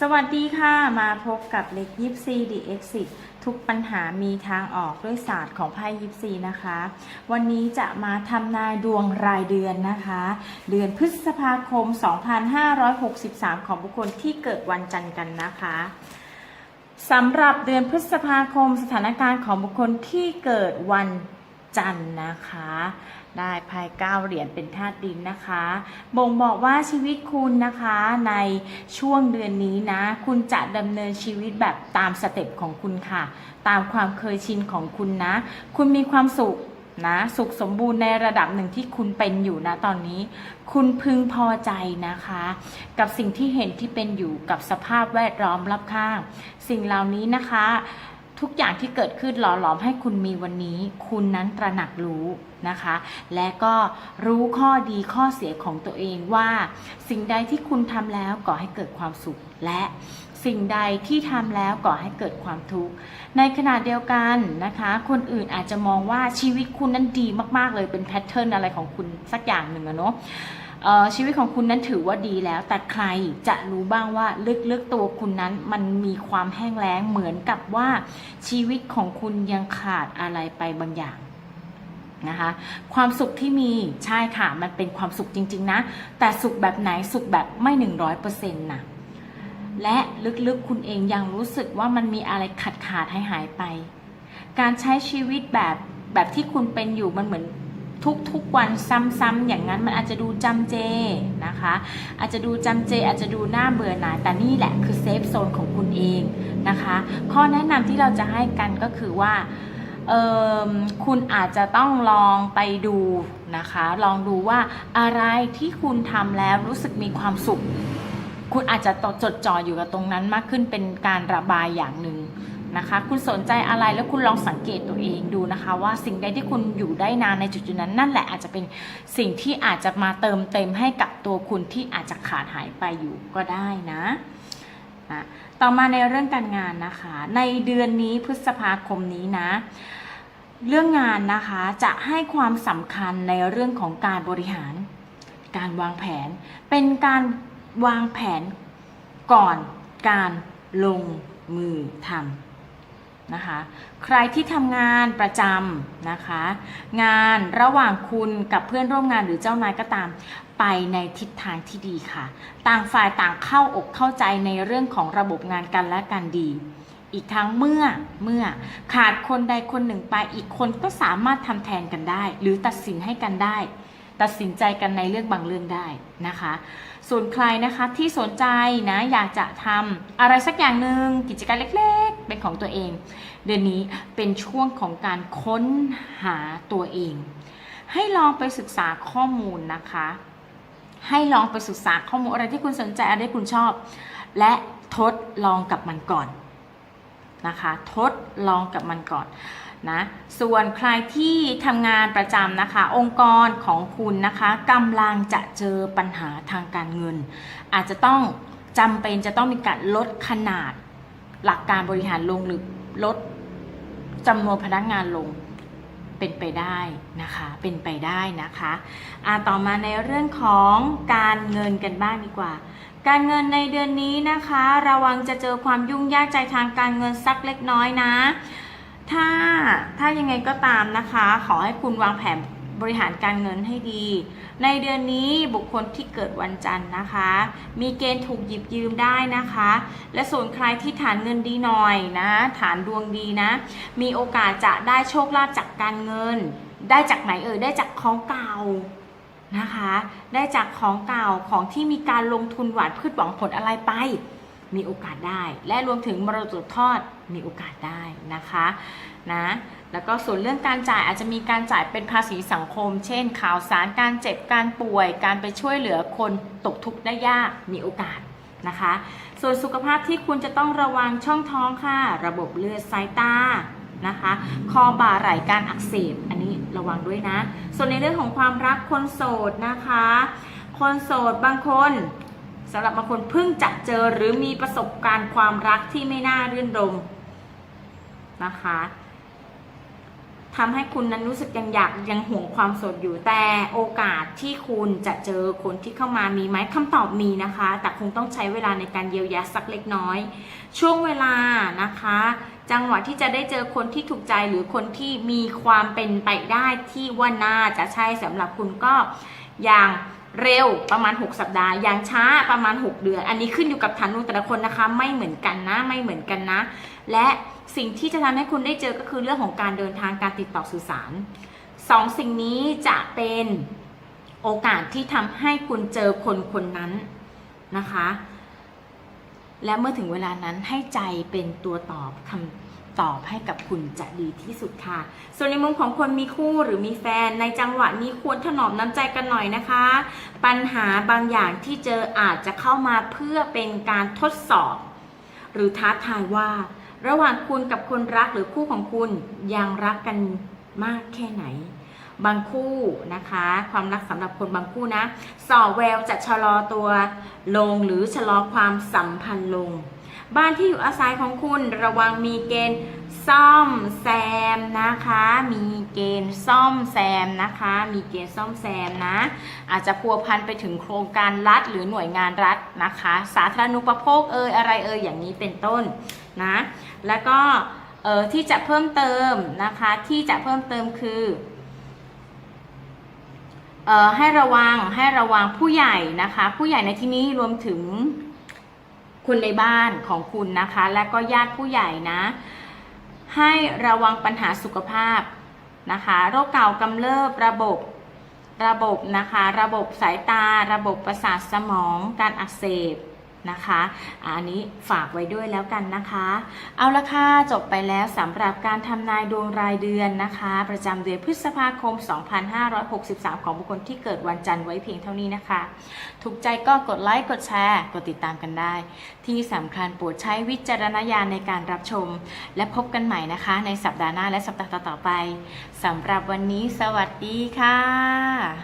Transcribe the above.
สวัสดีค่ะ มาพบกับเล็กยิปซีดีเอ็กซิทุกปัญหามีทางออกด้วยศาสตร์ของไพ่ยิปซีนะคะ วันนี้จะมาทำนายดวงรายเดือนนะคะ เดือนพฤษภาคม 2563 ของบุคคลที่เกิดวันจันทร์กันนะคะสำหรับเดือนพฤษภาคมสถานการณ์ของบุคคลที่เกิดวัน จันทร์นะคะ ได้ไพ่เก้าเหรียญเป็นธาตุดินนะคะ บ่งบอกว่าชีวิตคุณนะคะในช่วงเดือนนี้นะ คุณจะดำเนินชีวิตแบบตามสเต็ปของคุณค่ะ ตามความเคยชินของคุณนะ คุณมีความสุขนะสุขสมบูรณ์ในระดับหนึ่งที่คุณเป็นอยู่นะตอนนี้ คุณพึงพอใจนะคะ กับสิ่งที่เห็นที่เป็นอยู่กับสภาพแวดล้อมรอบข้าง สิ่งเหล่านี้นะคะ ทุกอย่างที่เกิดขึ้นหล่อหลอมให้คุณมีวันนี้ คุณนั้นตระหนักรู้นะคะ และก็รู้ข้อดีข้อเสียของตัวเองว่า สิ่งใดที่คุณทำแล้วก่อให้เกิดความสุข และสิ่งใดที่ทำแล้วก่อให้เกิดความทุกข์ในขณะเดียวกันนะคะ คนอื่นอาจจะมองว่าชีวิตคุณนั้นดีมากๆเลยเป็นแพทเทิร์นอะไรของคุณสักอย่างหนึ่งอะเนาะ ชีวิตของคุณนั้นถือว่าดีแล้ว แต่ใครจะรู้บ้างว่าลึกๆตัวคุณนั้นมันมีความแห้งแล้งเหมือนกับว่าชีวิตของคุณยังขาดอะไรไปบางอย่างนะคะความสุขที่มีใช่ค่ะ มันเป็นความสุขจริง ๆ นะ แต่สุขแบบไหนสุขแบบไม่หนึ่งร้อยเปอร์เซ็นต์นะและลึกๆคุณเองยังรู้สึกว่ามันมีอะไรขาดขาดหายหายไป การใช้ชีวิตแบบแบบที่คุณเป็นอยู่มันเหมือน ทุกๆวันซ้ำๆอย่างนั้นมันอาจจะดูจำเจนะคะ อาจจะดูจำเจ อาจจะดูน่าเบื่อหน่ายแต่นี่แหละคือเซฟโซนของคุณเองนะคะ ข้อแนะนำที่เราจะให้กันก็คือว่าคุณอาจจะต้องลองไปดูนะคะ ลองดูว่าอะไรที่คุณทำแล้วรู้สึกมีความสุข คุณอาจจะจดจ่ออยู่กับตรงนั้นมากขึ้นเป็นการระบายอย่างหนึ่ง นะคะ คุณสนใจอะไรแล้วคุณลองสังเกตตัวเองดูนะคะ ว่าสิ่งใดที่คุณอยู่ได้นานในจุดๆนั้น นั่นแหละอาจจะเป็นสิ่งที่อาจจะมาเติมเต็มให้กับตัวคุณที่อาจจะขาดหายไปอยู่ก็ได้นะนะต่อมาในเรื่องการงานนะคะ ในเดือนนี้พฤษภาคมนี้นะ เรื่องงานนะคะจะให้ความสำคัญในเรื่องของการบริหาร การวางแผน เป็นการวางแผนก่อนการลงมือทำ นะคะใครที่ทำงานประจำนะคะ งานระหว่างคุณกับเพื่อนร่วมงานหรือเจ้านายก็ตามไปในทิศทางที่ดีค่ะ ต่างฝ่ายต่างเข้าอกเข้าใจในเรื่องของระบบงานกันและกันดี อีกทั้งเมื่อเมื่อขาดคนใดคนหนึ่งไปอีกคนก็สามารถทำแทนกันได้ หรือตัดสินให้กันได้ ตัดสินใจกันในเรื่องบางเรื่องได้นะคะ ส่วนใครนะคะที่สนใจนะอยากจะทำอะไรสักอย่างหนึ่งกิจการเล็กๆ เป็นของตัวเอง เดือนนี้เป็นช่วงของการค้นหาตัวเอง ให้ลองไปศึกษาข้อมูลนะคะ ให้ลองไปศึกษาข้อมูลอะไรที่คุณสนใจอะไรที่คุณชอบ และทดลองกับมันก่อน นะคะ ทดลองกับมันก่อนนะส่วนใครที่ทำงานประจำนะคะ องค์กรของคุณนะคะกำลังจะเจอปัญหาทางการเงิน อาจจะต้องจำเป็นจะต้องมีการลดขนาดหลักการบริหารลงหรือลดจำนวนพนักงานลงเป็นไปได้นะคะ เป็นไปได้นะคะอ่าต่อมาในเรื่องของการเงินกันบ้างดีกว่า การเงินในเดือนนี้นะคะ ระวังจะเจอความยุ่งยากใจทางการเงินสักเล็กน้อยนะ ถ้าถ้ายังไงก็ตามนะคะ ขอให้คุณวางแผนบริหารการเงินให้ดี ในเดือนนี้บุคคลที่เกิดวันจันทร์นะคะ มีเกณฑ์ถูกหยิบยืมได้นะคะ และส่วนใครที่ฐานเงินดีหน่อยนะ ฐานดวงดีนะ มีโอกาสจะได้โชคลาภจากการเงิน ได้จากไหนเอ่ยได้จากของเก่า นะคะ ได้จากของเก่าของที่มีการลงทุนหวานพืชหวังผลอะไรไป มีโอกาสได้ และรวมถึงมรดกทอดมีโอกาสได้นะคะนะแล้วก็ส่วนเรื่องการจ่ายอาจจะมีการจ่ายเป็นภาษีสังคม เช่น ข่าวสารการเจ็บการป่วย การไปช่วยเหลือคนตกทุกข์ได้ยากมีโอกาสนะคะ ส่วนสุขภาพที่คุณจะต้องระวังช่องท้องค่ะ ระบบเลือดสายตานะคะ คอบ่าไหล่การอักเสบอันนี้ ระวังด้วยนะ ส่วนในเรื่องของความรักคนโสดนะคะ คนโสดบางคนสำหรับบางคนเพิ่งจะเจอหรือมีประสบการณ์ความรักที่ไม่น่ารื่นรมนะคะทำให้คุณนั้นรู้สึกยังอยากยังห่วงความโสดอยู่แต่โอกาสที่คุณจะเจอคนที่เข้ามามีไหมคำตอบมีนะคะ แต่คงต้องใช้เวลาในการเยียวยาสักเล็กน้อย ช่วงเวลานะคะ จังหวะที่จะได้เจอคนที่ถูกใจหรือคนที่มีความเป็นไปได้ที่ว่าน่าจะใช่สำหรับคุณก็อย่างเร็วประมาณ 6 สัปดาห์ อย่างช้าประมาณ 6 เดือน อันนี้ขึ้นอยู่กับฐานดวงแต่ละคนนะคะ ไม่เหมือนกันนะ ไม่เหมือนกันนะ และสิ่งที่จะทำให้คุณได้เจอก็คือเรื่องของการเดินทางการติดต่อสื่อสารสองสิ่งนี้จะเป็นโอกาสที่ทำให้คุณเจอคนคนนั้นนะคะ และเมื่อถึงเวลานั้นให้ใจเป็นตัวตอบคำตอบให้กับคุณจะดีที่สุดค่ะ ส่วนในมุมของคนมีคู่หรือมีแฟนในจังหวะนี้ควรถนอมน้ำใจกันหน่อยนะคะ ปัญหาบางอย่างที่เจออาจจะเข้ามาเพื่อเป็นการทดสอบ หรือท้าทายว่า ระหว่างคุณกับคนรักหรือคู่ของคุณยังรักกันมากแค่ไหน บางคู่นะคะ ความรักสำหรับคนบางคู่นะส่อแววจะชะลอตัวลงหรือชะลอความสัมพันธ์ลง บ้านที่อยู่อาศัยของคุณระวังมีเกณฑ์ซ่อมแซมนะคะ มีเกณฑ์ซ่อมแซมนะคะ มีเกณฑ์ซ่อมแซมนะ อาจจะพัวพันไปถึงโครงการรัฐหรือหน่วยงานรัฐนะคะ สาธารณูปโภคเอยอะไรเอยอย่างนี้เป็นต้นนะ แล้วก็ที่จะเพิ่มเติมนะคะที่จะเพิ่มเติมคือ ให้ระวังให้ระวังผู้ใหญ่นะคะ ผู้ใหญ่ในที่นี้รวมถึงคุณในบ้านของคุณนะคะ และก็ญาติผู้ใหญ่นะ ให้ระวังปัญหาสุขภาพนะคะโรคเก่ากำเริบระบบระบบนะคะ ระบบสายตา ระบบประสาทสมอง การอักเสบ นะคะอันนี้ฝากไว้ด้วยแล้วกันนะคะ เอาละค่ะจบไปแล้วสำหรับการทำนายดวงรายเดือนนะคะ ประจำเดือนพฤษภาคม 2563 ของบุคคลที่เกิดวันจันทร์ไว้เพียงเท่านี้นะคะ ถูกใจก็กดไลค์กดแชร์ กดติดตามกันได้ ที่สำคัญโปรดใช้วิจารณญาณในการรับชม และพบกันใหม่นะคะ ในสัปดาห์หน้าและสัปดาห์ต่อๆไปสำหรับวันนี้สวัสดีค่ะ